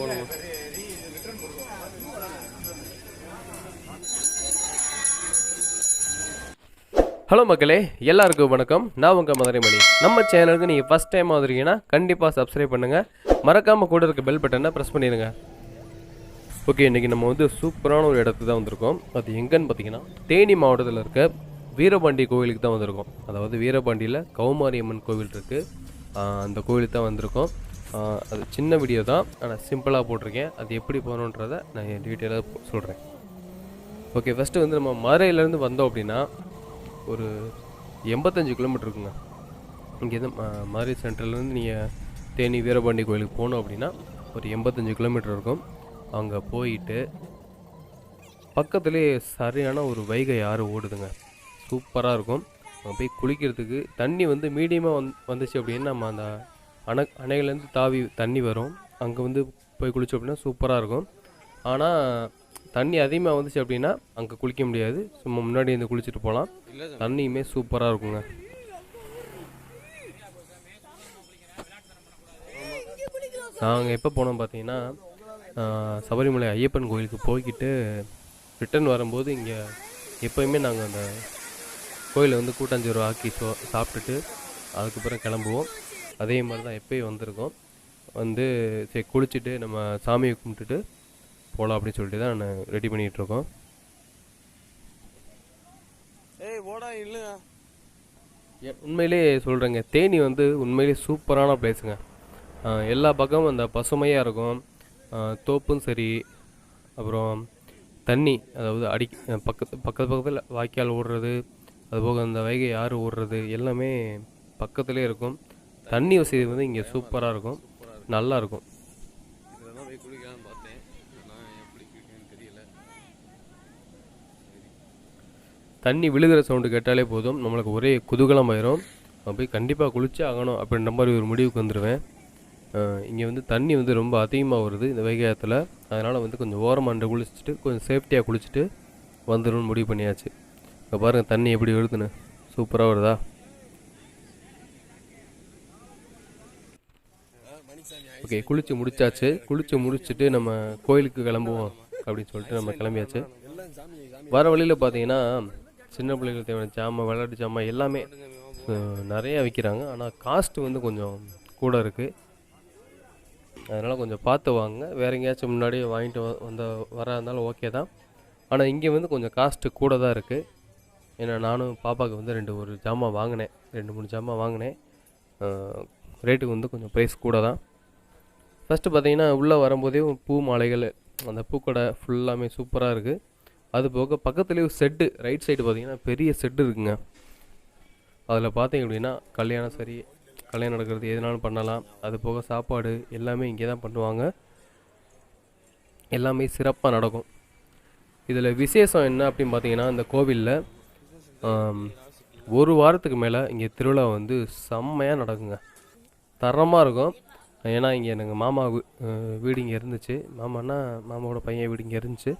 போகணும் ஹலோ மக்களே எல்லாருக்கும் வணக்கம். நான் உங்கள் மதுரை மணி நம்ம சேனலுக்கு நீங்கள் ஃபஸ்ட் டைம் வந்திருக்கீங்கன்னா கண்டிப்பாக சப்ஸ்கிரைப் பண்ணுங்கள் மறக்காமல் கூட இருக்க பெல் பட்டனை ப்ரெஸ் பண்ணிடுங்க ஓகே இன்றைக்கி நம்ம வந்து சூப்பரான ஒரு இடத்துக்கு தான் வந்திருக்கோம். அது எங்கன்னு பார்த்தீங்கன்னா தேனி மாவட்டத்தில் இருக்க வீரபாண்டி கோவிலுக்கு தான் வந்திருக்கோம். அதாவது வீரபாண்டியில் கௌமாரியம்மன் கோவில் இருக்குது அந்த கோவிலுக்கு தான் வந்திருக்கோம். அது சின்ன வீடியோ தான். ஆனால் சிம்பிளாக போட்டிருக்கேன். அது எப்படி போகணுன்றதை நான் என் டீட்டெயிலாக சொல்கிறேன் ஓகே ஃபஸ்ட்டு வந்து நம்ம மதுரையிலேருந்து வந்தோம் அப்படின்னா ஒரு எண்பத்தஞ்சு கிலோமீட்டர் இருக்குங்க. இங்கேருந்து மதுரை சென்ட்ரல்லேருந்து நீங்கள் தேனி வீரபாண்டி கோயிலுக்கு போனோம் அப்படின்னா ஒரு எண்பத்தஞ்சு கிலோமீட்டர் இருக்கும். அங்கே போயிட்டு பக்கத்துலேயே சரியான ஒரு வைகை ஆறு ஓடுதுங்க. சூப்பராக இருக்கும். அங்கே போய் குளிக்கிறதுக்கு தண்ணி வந்து மீடியமாக வந் வந்துச்சு அப்படின்னு நம்ம அந்த அணை அணையிலேருந்து தாவி தண்ணி வரும். அங்கே வந்து போய் குளிச்சோம் அப்படின்னா சூப்பராக இருக்கும். ஆனால் தண்ணி அதிகமாக வந்துச்சு அப்படின்னா அங்கே குளிக்க முடியாது. சும்மா முன்னாடி இருந்து குளிச்சுட்டு போகலாம். தண்ணியுமே சூப்பராக இருக்குங்க. நாங்கள் எப்போ போனோம் பார்த்தீங்கன்னா சபரிமலை ஐயப்பன் கோயிலுக்கு போய்கிட்டு ரிட்டர்ன் வரும்போது இங்கே எப்போயுமே நாங்கள் அந்த கோயிலை வந்து கூட்டாஞ்சோறு ஆக்கி சோ சாப்பிட்டுட்டு அதுக்கப்புறம் கிளம்புவோம். அதே மாதிரி தான் எப்பயும் வந்திருக்கோம். வந்து சரி குளிச்சுட்டு நம்ம சாமியை கும்பிட்டுட்டு போகலாம் அப்படின்னு சொல்லிட்டு தான் நான் ரெடி பண்ணிகிட்டு இருக்கோம் ஏய் ஓடா இல்ல ஏ- உண்மையிலே சொல்கிறேங்க தேனி வந்து உண்மையிலே சூப்பரான பிளேஸுங்க எல்லா பக்கமும் அந்த பசுமையாக இருக்கும். தோப்பும் சரி அப்புறம் தண்ணி அதாவது அடி பக்கத்து பக்கத்து பக்கத்தில் வாய்க்கால் ஓடுறது அதுபோக அந்த வைகை ஆறு ஓடுறது எல்லாமே பக்கத்துலேயே இருக்கும். தண்ணி வசதி வந்து இங்கே சூப்பராக இருக்கும். நல்லா இருக்கும் தண்ணி விழுகிற சவுண்டு கேட்டாலே போதும். நம்மளுக்கு ஒரே குதூகலம் ஆயிரும் போய் கண்டிப்பாக குளிச்சே ஆகணும் அப்படின்ற மாதிரி ஒரு முடிவுக்கு வந்துடுவேன் இங்கே வந்து தண்ணி வந்து ரொம்ப அதிகமாக வருது இந்த வைகாயத்தில் அதனால் வந்து கொஞ்சம் ஓரமாண்டு குளிச்சுட்டு கொஞ்சம் சேஃப்டியாக குளிச்சுட்டு வந்துடும் முடிவு பண்ணியாச்சு. இப்போ பாருங்கள் தண்ணி எப்படி வருதுன்னு சூப்பராக வருதா? ஓகே குளிச்சு முடிச்சாச்சு. குளிச்சு முடிச்சுட்டு நம்ம கோயிலுக்கு கிளம்புவோம் அப்படின்னு சொல்லிட்டு நம்ம கிளம்பியாச்சு. வர வழியில் பார்த்தீங்கன்னா சின்ன பிள்ளைகளுக்கு தேவையான ஜாமான் விளையாட்டு ஜாமான் எல்லாமே நிறையா நிறைய விற்கிறாங்க ஆனால் காஸ்ட்டு வந்து கொஞ்சம் கூட இருக்குது அதனால் கொஞ்சம் பார்த்து வாங்க வேற எங்கேயாச்சும் முன்னாடியே வாங்கிட்டு வ- வந்த வர இருந்தாலும் ஓகே தான். ஆனால் இங்கே வந்து கொஞ்சம் காஸ்ட்டு கூட தான் இருக்குது ஏன்னா நானும் பாப்பாவுக்கு வந்து ரெண்டு ஒரு ஜாமான் வாங்கினேன். ரெண்டு மூணு ஜாமான் வாங்கினேன். ரேட்டுக்கு வந்து கொஞ்சம் ப்ரைஸ் கூட தான். ஃபஸ்ட்டு பார்த்தீங்கன்னா உள்ளே வரும்போதே பூ மாலைகள் அந்த பூக்கடை ஃபுல்லாமே சூப்பராக இருக்குது அது போக பக்கத்துலேயே செட்டு ரைட் சைடு பார்த்தீங்கன்னா பெரிய செட்டு இருக்குங்க. அதில் பார்த்தீங்க அப்படின்னா கல்யாணம் சரி கல்யாணம் நடக்கிறது எதுனாலும் பண்ணலாம். அது போக சாப்பாடு எல்லாமே இங்கே தான் பண்ணுவாங்க. எல்லாமே சிறப்பாக நடக்கும். இதில் விசேஷம் என்ன அப்படின்னு பார்த்தீங்கன்னா இந்த கோவிலில் ஒரு வாரத்துக்கு மேலே இங்கே திருவிழா வந்து செம்மையாக நடக்குங்க. தரமாக இருக்கும். ஏன்னா இங்கே எனக்கு மாமா வீ- வீடு இங்கே இருந்துச்சு. மாமான்னா மாமாவோட பையன் வீடு இங்கே இருந்துச்சு.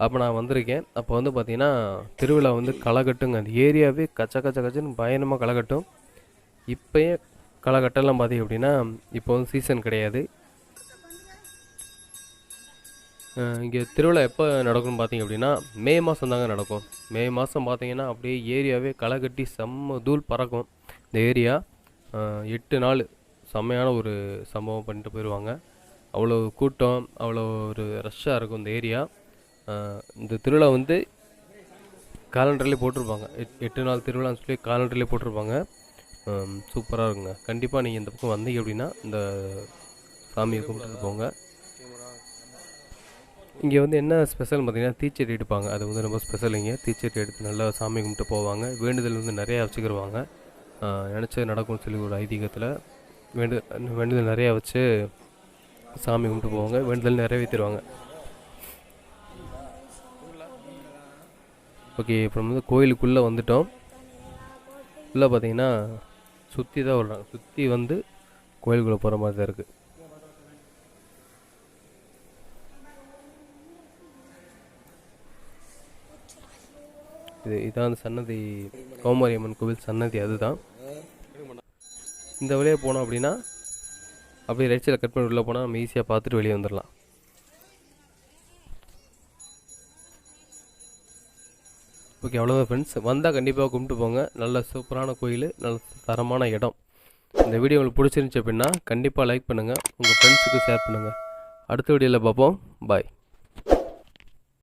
அப்போ நான் வந்திருக்கேன். அப்போ வந்து பார்த்தீங்கன்னா திருவிழா வந்து களைகட்டுங்க. அந்த ஏரியாவே கச்ச கச்ச கச்சன்னு பயணமாக களைகட்டும். இப்போயே களைகட்டெல்லாம் பார்த்தீங்க அப்படின்னா இப்போ வந்து சீசன் கிடையாது. இங்கே திருவிழா எப்போ நடக்கும்னு பார்த்தீங்க அப்படின்னா மே மாதம் தாங்க நடக்கும். மே மாதம் பார்த்தீங்கன்னா அப்படியே ஏரியாவே களை கட்டி செம்ம தூள் பறக்கும். இந்த ஏரியா எட்டு நாள். செம்மையான ஒரு சம்பவம் பண்ணிட்டு போயிடுவாங்க அவ்வளோ கூட்டம் அவ்வளோ ஒரு ரஷ்ஷாக இருக்கும் இந்த ஏரியா இந்த திருவிழா வந்து காலண்டர்லேயே போட்டிருப்பாங்க. எட்டு நாள் திருவிழான்னு சொல்லி காலண்டர்லேயே போட்டிருப்பாங்க. சூப்பராக இருக்குங்க. கண்டிப்பாக நீங்கள் இந்த பக்கம் வந்தீங்க அப்படின்னா இந்த சாமியை கும்பிட்டுட்டு போங்க. இங்கே வந்து என்ன ஸ்பெஷல் பார்த்தீங்கன்னா தீச்சட்டி எடுப்பாங்க. அது வந்து ரொம்ப ஸ்பெஷல் இங்கே. தீச்சட்டி எடுத்து நல்லா சாமி கும்பிட்டு போவாங்க. வேண்டுதல் வந்து நிறையா வச்சுக்கிடுவாங்க நினச்சது நடக்கும்னு சொல்லி ஒரு ஐதீகத்தில். வேண்டு வேண்டுதல் நிறையா வச்சு சாமி கும்பிட்டு போவாங்க. வேண்டுதல் நிறைவேற்றிடுவாங்க. ஓகே இப்போ நம்ம வந்து கோயிலுக்குள்ளே வந்துட்டோம். உள்ளே பார்த்தீங்கன்னா சுற்றி தான் விடுறாங்க சுற்றி வந்து கோயிலுக்குள்ளே போகிற மாதிரி தான் இருக்குது இது இதான் அந்த சன்னதி கோமாரியம்மன் கோவில் சன்னதி அதுதான். இந்த வழியாக போனோம் அப்படின்னா அப்படியே ரைட் சைடில் கட் பண்ணி உள்ளே போனால் நம்ம ஈஸியாக பார்த்துட்டு வெளியே வந்துடலாம் ஓகே அவ்வளோதான் ஃப்ரெண்ட்ஸ் வந்தால் கண்டிப்பாக கும்பிட்டு போங்க. நல்ல சூப்பரான கோயில் நல்ல தரமான இடம். இந்த வீடியோ உங்களுக்கு பிடிச்சிருந்துச்சி அப்படின்னா கண்டிப்பாக லைக் பண்ணுங்கள் உங்கள் ஃப்ரெண்ட்ஸுக்கு ஷேர் பண்ணுங்கள் அடுத்த வீடியோவில் பார்ப்போம். பாய்